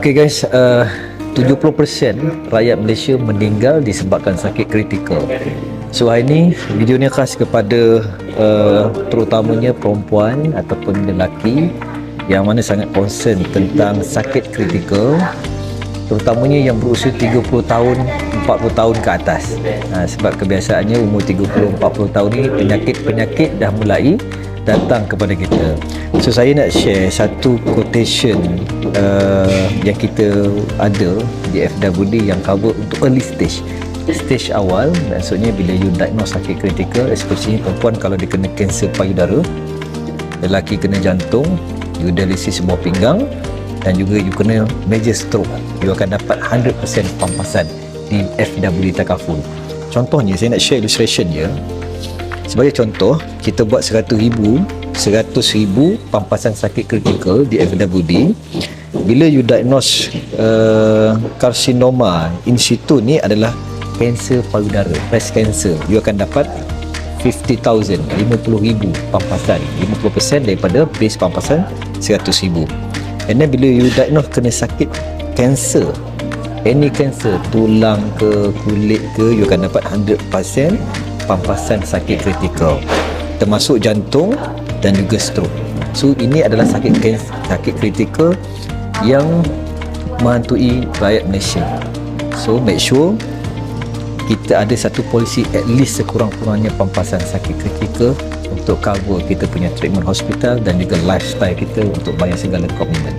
Okay guys, uh, 70% rakyat Malaysia meninggal disebabkan sakit kritikal. So hari ni video ni khas kepada uh, terutamanya perempuan ataupun lelaki yang mana sangat concern tentang sakit kritikal terutamanya yang berusia 30 tahun 40 tahun ke atas ha, sebab kebiasaannya umur 30 40 tahun ni penyakit-penyakit dah mulai datang kepada kita. So saya nak share satu quotation uh, yang kita ada di FWD yang cover untuk early stage. Stage awal maksudnya bila you diagnose sakit kritikal especially perempuan kalau dia kena kanser payudara lelaki kena jantung you dialisis sebuah pinggang dan juga you kena major stroke you akan dapat 100% pampasan di FWD Takaful. Contohnya saya nak share illustration je sebagai contoh kita buat 100 ribu 100 ribu pampasan sakit kritikal di FWD bila you diagnose uh, karsinoma in situ ni adalah kanser payudara breast cancer. You akan dapat 50,000 50,000 pampasan. 50% daripada base pampasan 100,000 and then bila you diagnose kena sakit cancer any cancer tulang ke kulit ke you akan dapat 100% pampasan sakit kritikal termasuk jantung dan juga stroke. So ini adalah sakit sakit kritikal yang menghantui rakyat Malaysia. So make sure kita ada satu polisi at least sekurang-kurangnya pampasan sakit kritikal untuk cover kita punya treatment hospital dan juga lifestyle kita untuk bayar segala komitmen